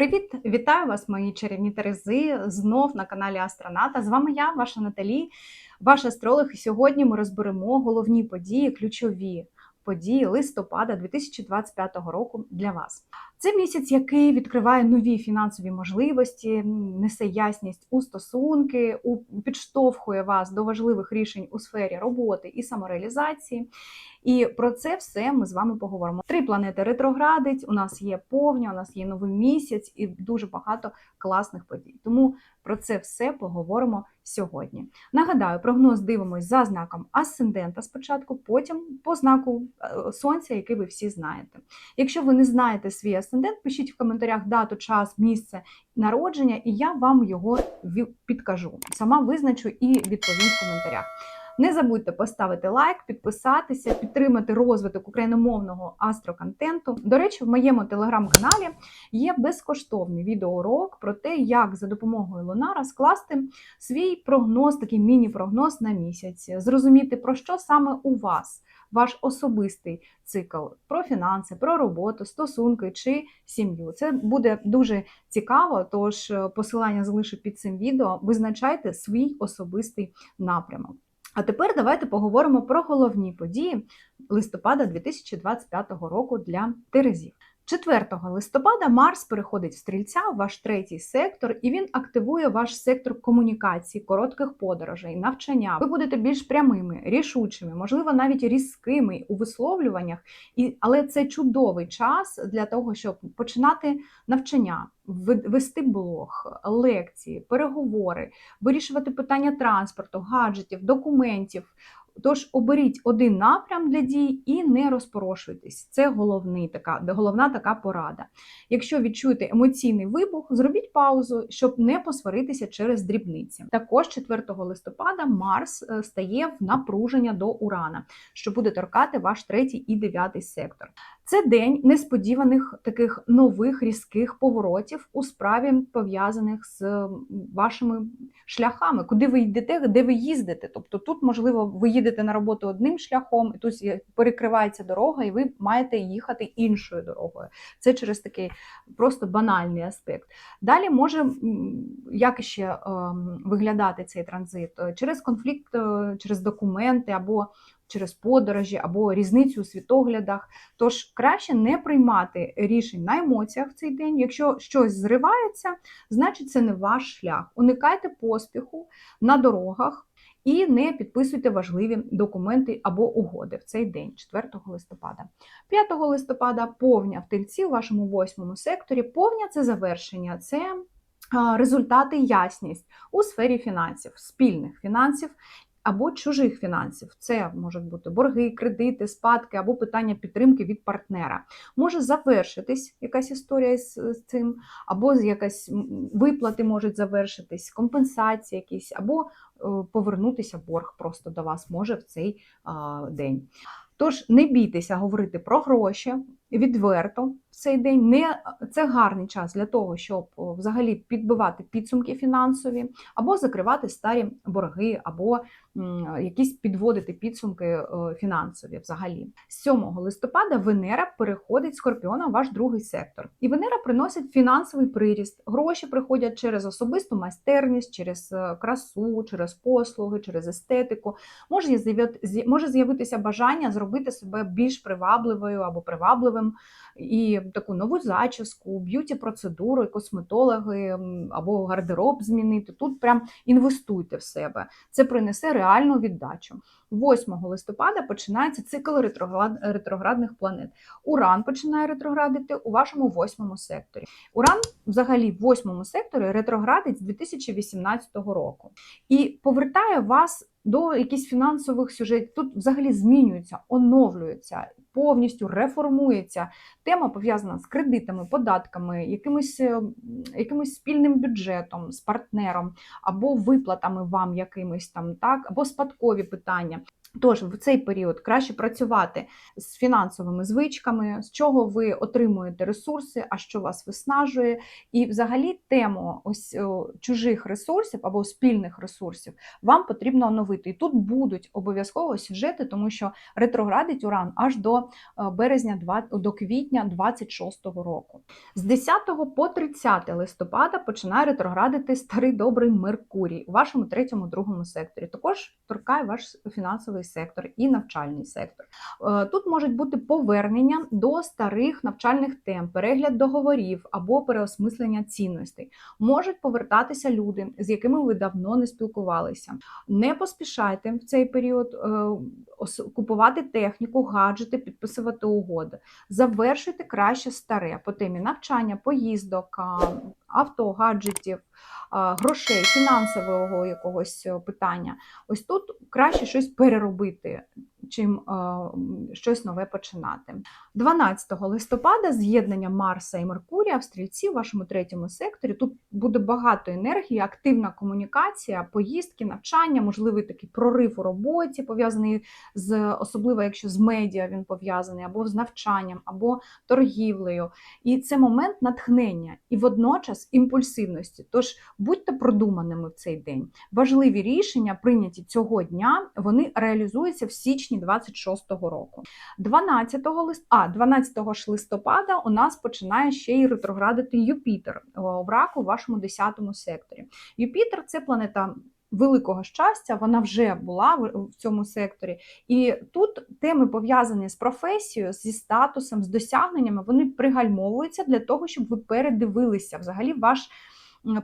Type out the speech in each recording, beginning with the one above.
Привіт! Вітаю вас, мої чарівні Терези, знов на каналі Астроната. З вами я, ваша Наталі, ваш астролог. І сьогодні ми розберемо головні події, ключові події листопада 2025 року для вас. Це місяць, який відкриває нові фінансові можливості, несе ясність у стосунки, підштовхує вас до важливих рішень у сфері роботи і самореалізації. І про це все ми з вами поговоримо. Три планети ретроградить. У нас є повня, у нас є новий місяць і дуже багато класних подій. Тому про це все поговоримо сьогодні. Нагадаю, прогноз дивимось за знаком асцендента спочатку, потім по знаку е, сонця, який ви всі знаєте. Якщо ви не знаєте свій асцендент, пишіть в коментарях дату, час, місце народження, і я вам його підкажу. Сама визначу і відповім в коментарях. Не забудьте поставити лайк, підписатися, підтримати розвиток україномовного астроконтенту. До речі, в моєму телеграм-каналі є безкоштовний відеоурок про те, як за допомогою Лунара скласти свій прогноз, такий міні-прогноз на місяць, зрозуміти про що саме у вас. Ваш особистий цикл про фінанси, про роботу, стосунки чи сім'ю. Це буде дуже цікаво. Тож е, посилання залишу під цим відео. Визначайте свій особистий напрямок. А тепер давайте поговоримо про головні події листопада 2025 року для Терезів. 4 листопада Марс переходить в стрільця, в ваш третій сектор, і він активує ваш сектор комунікації, коротких подорожей, навчання. Ви будете більш прямими, рішучими, можливо, навіть різкими у висловлюваннях. І, але це чудовий час для того, щоб починати навчання, ве- вести блог, лекції, переговори, вирішувати питання транспорту, гаджетів, документів. Тож оберіть один напрям для дій і не розпорошуйтесь. Це головний така, головна така порада. Якщо відчуєте емоційний вибух, зробіть паузу, щоб не посваритися через дрібниці. Також 4 листопада Марс е, стає в напруження до Урана, що буде торкати ваш третій і дев'ятий сектор. Це день несподіваних таких нових різких поворотів у справі пов'язаних з вашими шляхами, куди ви йдете, де ви їздите. Тобто тут, можливо, ви їдете на роботу одним шляхом, і тут перекривається дорога, і ви маєте їхати іншою дорогою. Це через такий просто банальний аспект. Далі може як ще ем, виглядати цей транзит? Е, Через конфлікт, е, через документи або через подорожі, або різницю у світоглядах. Тож краще не приймати рішень на емоціях в цей день. Якщо щось зривається, значить це не ваш шлях. Уникайте поспіху на дорогах. І не підписуйте важливі документи або угоди в цей день, 4 листопада. 5 листопада повня в тельці у вашому восьмому секторі. Повня це завершення, це результати, ясність у сфері фінансів, спільних фінансів. Або чужих фінансів, це можуть бути борги, кредити, спадки або питання підтримки від партнера. Може завершитись якась історія з цим, або якась виплати можуть завершитись, компенсації якісь, або е, повернутися борг просто до вас може в цей день. Тож не бійтеся говорити про гроші відверто цей день. Не, це гарний час для того, щоб взагалі підбивати підсумки фінансові, або закривати старі борги, або якісь підводити підсумки е, фінансові взагалі. З 7 листопада Венера переходить Скорпіона в ваш другий сектор. І Венера приносить фінансовий приріст. Гроші приходять через особисту майстерність, через е, красу, через послуги, через естетику. Може з'явитися бажання зробити себе більш привабливою або привабливим і таку нову зачіску, б'юті-процедуру, косметологи або гардероб змінити. Тут прям інвестуйте в себе. Це принесе реальну віддачу. 8 листопада починається цикл ретроград- ретроградних планет. Уран починає ретроградити у вашому восьмому секторі. Уран взагалі в восьмому секторі ретроградить з 2018 року і повертає вас до якихось фінансових сюжетів. Тут взагалі змінюється, оновлюється, повністю реформується. Тема пов'язана з кредитами, податками, якимось, е, якимось спільним бюджетом з партнером, або виплатами вам якимось там, так, або спадкові питання. Тож в цей період краще працювати з фінансовими звичками, з чого ви отримуєте ресурси, а що вас виснажує. І взагалі тему ось чужих ресурсів або спільних ресурсів вам потрібно оновити. І тут будуть обов'язково сюжети, тому що ретроградить Уран аж до е, березня, до квітня 26-го року. З 10 по 30 листопада починає ретроградити старий добрий Меркурій у вашому третьому другому секторі. Також торкає ваш фінансовий сектор і навчальний сектор. Е, Тут можуть бути повернення до старих навчальних тем, перегляд договорів або переосмислення цінностей. Можуть повертатися люди, з якими ви давно не спілкувалися. Не поспішайте в цей період е, купувати техніку, гаджети, підписувати угоди. Завершуйте краще старе по темі навчання, поїздок, авто, гаджетів, грошей, фінансового якогось е, питання. Ось тут краще щось переробити, чим е, щось нове починати. 12 листопада з'єднання Марса і Меркурія в стрільці в вашому третьому секторі. Тут буде багато енергії, активна комунікація, поїздки, навчання, можливий такий прорив у роботі, пов'язаний з особливо, якщо з медіа він пов'язаний, або з навчанням, або торгівлею. І це момент натхнення і водночас імпульсивності. Тож будьте продуманими в цей день. Важливі рішення, прийняті цього дня, вони реалізуються в січні 26-го року. 12 лист... а, 12 ж листопада у нас починає ще й ретроградити Юпітер в раку в вашому 10 секторі. Юпітер це планета. Великого щастя, вона вже була в цьому секторі, і тут теми пов'язані з професією, зі статусом, з досягненнями, вони пригальмовуються для того, щоб ви передивилися взагалі ваш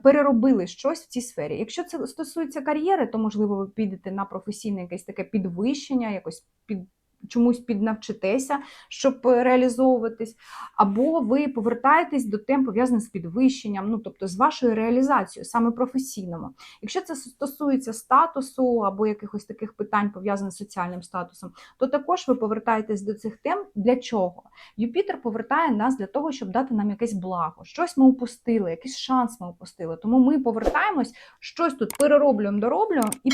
переробили щось в цій сфері. Якщо це стосується кар'єри, то можливо ви підете на професійне якесь таке підвищення, якось під. Чомусь піднавчитеся, щоб реалізовуватись, або ви повертаєтесь до тем, пов'язаних з підвищенням, ну тобто з вашою реалізацією, саме професійному. Якщо це стосується статусу або якихось таких питань, пов'язаних з соціальним статусом, то також ви повертаєтесь до цих тем. Для чого? Юпітер повертає нас для того, щоб дати нам якесь благо. Щось ми упустили, якийсь шанс ми упустили. Тому ми повертаємось, щось тут перероблюємо, дороблюємо, і,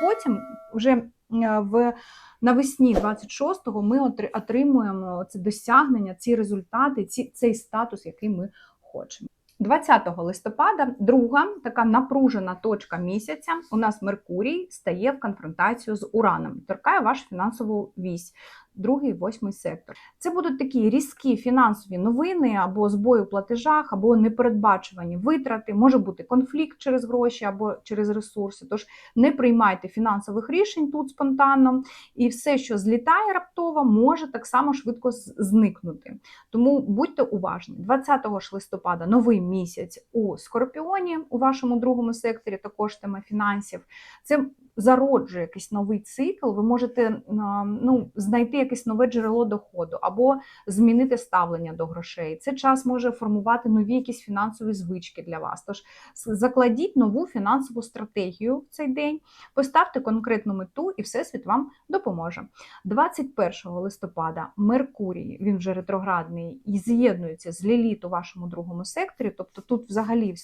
потім вже в навесні 26-го ми отри- отримуємо це досягнення, ці результати, ці, цей статус, який ми хочемо. 20 листопада друга така напружена точка місяця. У нас Меркурій стає в конфронтацію з Ураном, торкає вашу фінансову вісь, другий, восьмий сектор. Це будуть такі різкі фінансові новини або збої у платежах, або непередбачувані витрати. Може бути конфлікт через гроші або через ресурси. Тож не приймайте фінансових рішень тут спонтанно, і все, що злітає раптово, може так само швидко зникнути. Тому будьте уважні. 20 листопада новий місяць у Скорпіоні у вашому другому секторі, також тема фінансів. Це зароджує якийсь новий цикл. Ви можете ну, знайти якесь нове джерело доходу або змінити ставлення до грошей. Це час може формувати нові якісь фінансові звички для вас. Тож закладіть нову фінансову стратегію в цей день, поставте конкретну мету, і всесвіт вам допоможе. 21 листопада Меркурій, він вже ретроградний, і з'єднується з Ліліт у вашому другому секторі. Тобто тут взагалі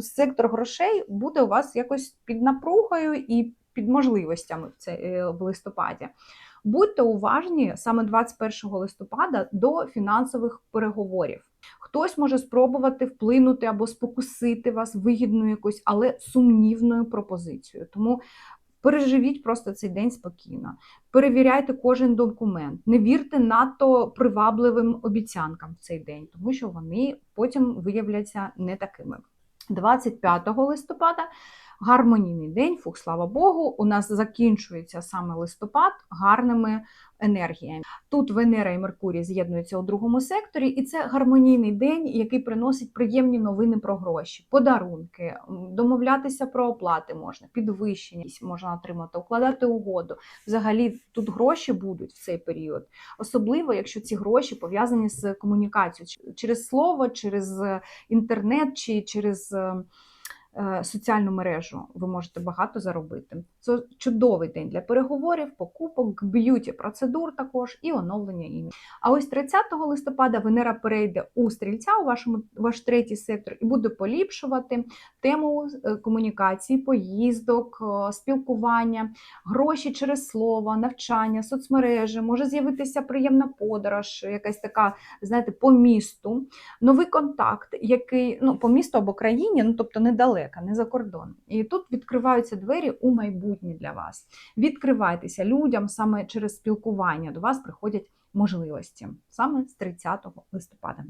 сектор грошей буде у вас якось під напругою і під можливостями в, це, е, в листопаді. Будьте уважні саме 21 листопада до фінансових переговорів. Хтось може спробувати вплинути або спокусити вас вигідною якось, але сумнівною пропозицією. Тому переживіть просто цей день спокійно. Перевіряйте кожен документ, не вірте надто привабливим обіцянкам в цей день, тому що вони потім виявляться не такими. 25 листопада гармонійний день, фух, слава Богу, у нас закінчується саме листопад гарними енергіями. Тут Венера і Меркурій з'єднуються у другому секторі, і це гармонійний день, який приносить приємні новини про гроші, подарунки, домовлятися про оплати можна, підвищення можна отримати, укладати угоду. Взагалі тут гроші будуть в цей період, особливо якщо ці гроші пов'язані з комунікацією через слово, через е, інтернет чи через е, соціальну мережу. Ви можете багато заробити. Це чудовий день для переговорів, покупок, б'юті процедур також і оновлення імені. А ось 30 листопада Венера перейде у стрільця у вашому ваш третій сектор і буде поліпшувати тему е, комунікації, поїздок, е, спілкування, гроші через слово, навчання, соцмережі, може з'явитися приємна подорож, якась така, знаєте, по місту, новий контакт, який ну по місту або країні, ну тобто недалека, не за кордон. І тут відкриваються двері у майбутнє для вас. Відкривайтеся людям саме через спілкування. До вас приходять можливості саме з 30 листопада.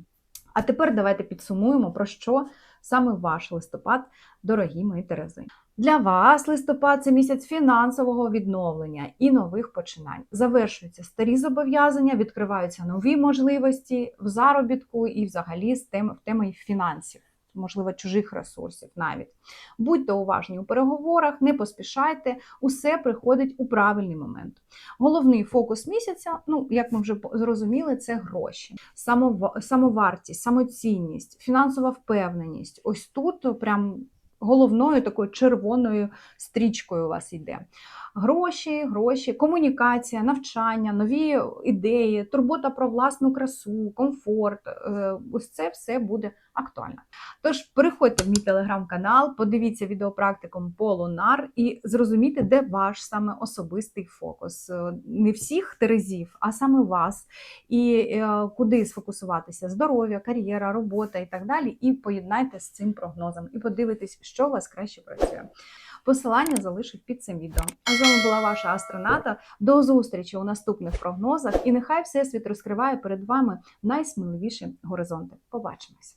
А тепер давайте підсумуємо, про що саме ваш листопад, дорогі мої Терези. Для вас листопад це місяць фінансового відновлення і нових починань. Завершуються старі зобов'язання, відкриваються нові можливості в заробітку і взагалі з тем, в темі фінансів. Можливо, чужих ресурсів навіть. Будьте уважні у переговорах, не поспішайте, усе приходить у правильний момент. Головний фокус місяця, ну як ми вже зрозуміли, це гроші, самова- самовартість, самоцінність, фінансова впевненість. Ось тут прям головною такою червоною стрічкою у вас йде. Гроші, гроші, комунікація, навчання, нові ідеї, турбота про власну красу, комфорт. Е, Ось це все буде актуально. Тож переходьте в мій телеграм-канал, подивіться відеопрактикум по Лунар і зрозумійте, де ваш саме особистий фокус. Е, Не всіх терезів, а саме вас. І е, куди сфокусуватися: здоров'я, кар'єра, робота і так далі. І поєднайте з цим прогнозом, і подивитесь, що у вас краще працює. Посилання залишу під цим відео. А з вами була ваша астроната. До зустрічі у наступних прогнозах. І нехай Всесвіт розкриває перед вами найсміливіші горизонти. Побачимось!